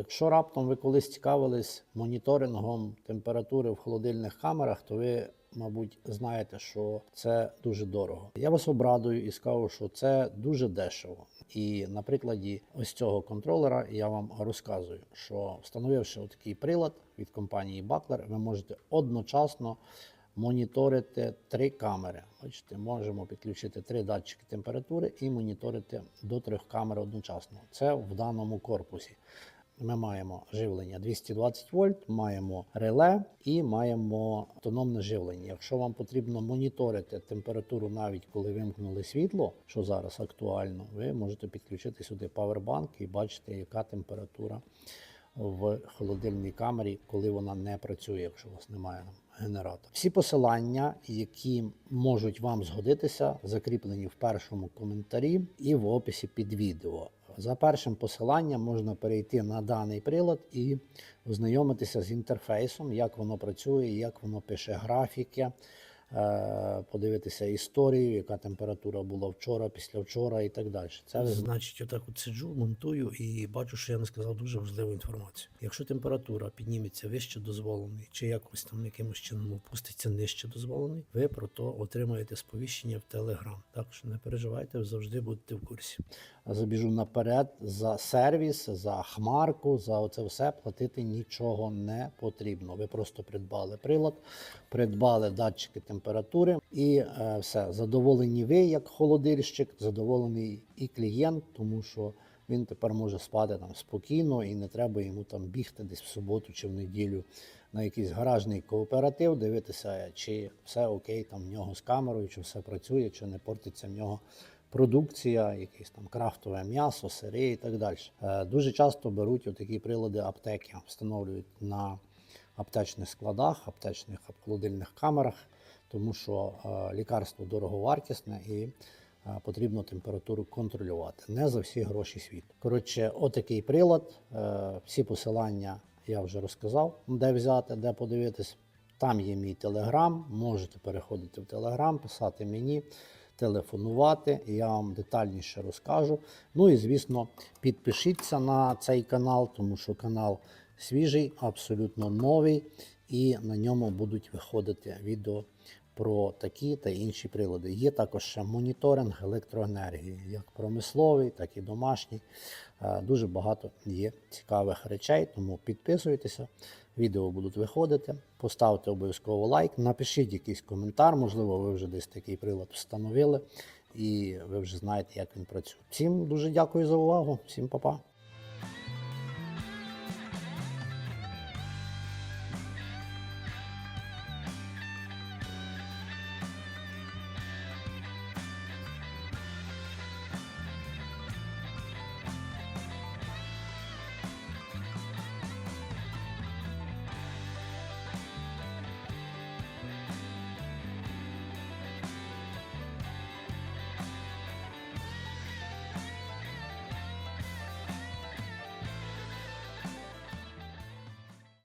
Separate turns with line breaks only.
Якщо раптом ви колись цікавились моніторингом температури в холодильних камерах, то ви, мабуть, знаєте, що це дуже дорого. Я вас обрадую і скажу, що це дуже дешево. І на прикладі ось цього контролера я вам розказую, що встановивши такий прилад від компанії Buckler, ви можете одночасно моніторити три камери. Бачите, можемо підключити три датчики температури і моніторити до трьох камер одночасно. Це в даному корпусі. Ми маємо живлення 220 вольт, маємо реле і маємо автономне живлення. Якщо вам потрібно моніторити температуру, навіть коли вимкнули світло, що зараз актуально, ви можете підключити сюди павербанк і бачити, яка температура в холодильній камері, коли вона не працює, якщо у вас немає генератора. Всі посилання, які можуть вам згодитися, закріплені в першому коментарі і в описі під відео. За першим посиланням можна перейти на даний прилад і ознайомитися з інтерфейсом, як воно працює, як воно пише графіки, подивитися історію, яка температура була вчора, післявчора і так далі. Це
Значить, отак от сиджу, монтую і бачу, що я не сказав дуже важливу інформацію. Якщо температура підніметься вище дозволеної, чи якось там якимось чином опуститься нижче дозволеної, ви про то отримаєте сповіщення в Телеграм. Так що не переживайте, ви завжди будете в курсі.
забіжу наперед за сервіс, за хмарку, за оце все платити нічого не потрібно. Ви просто придбали прилад, придбали датчики температури і е, все. Задоволені ви як холодильщик, задоволений і клієнт, тому що він тепер може спати там спокійно і не треба йому там бігти десь в суботу чи в неділю на якийсь гаражний кооператив, дивитися, чи все окей там в нього з камерою, чи все працює, чи не портиться в нього продукція, якесь там крафтове м'ясо, сири і так далі. Е, Дуже часто беруть отакі прилади аптеки, встановлюють на аптечних складах, аптечних холодильних камерах, тому що е, лікарство дороговартісне і е, потрібно температуру контролювати. Не за всі гроші світу. Коротше, отакий прилад. Е, Всі посилання я вже розказав, де взяти, де подивитись. Там є мій телеграм, можете переходити в телеграм, писати мені, телефонувати, я вам детальніше розкажу. Ну і звісно, підпишіться на цей канал, тому що канал свіжий, абсолютно новий, і на ньому будуть виходити відео про такі та інші прилади. Є також ще моніторинг електроенергії, як промисловий, так і домашній. Е, Дуже багато є цікавих речей, тому підписуйтеся, відео будуть виходити. Поставте обов'язково лайк, напишіть якийсь коментар, можливо, ви вже десь такий прилад встановили і ви вже знаєте, як він працює. Всім дуже дякую за увагу, всім па-па.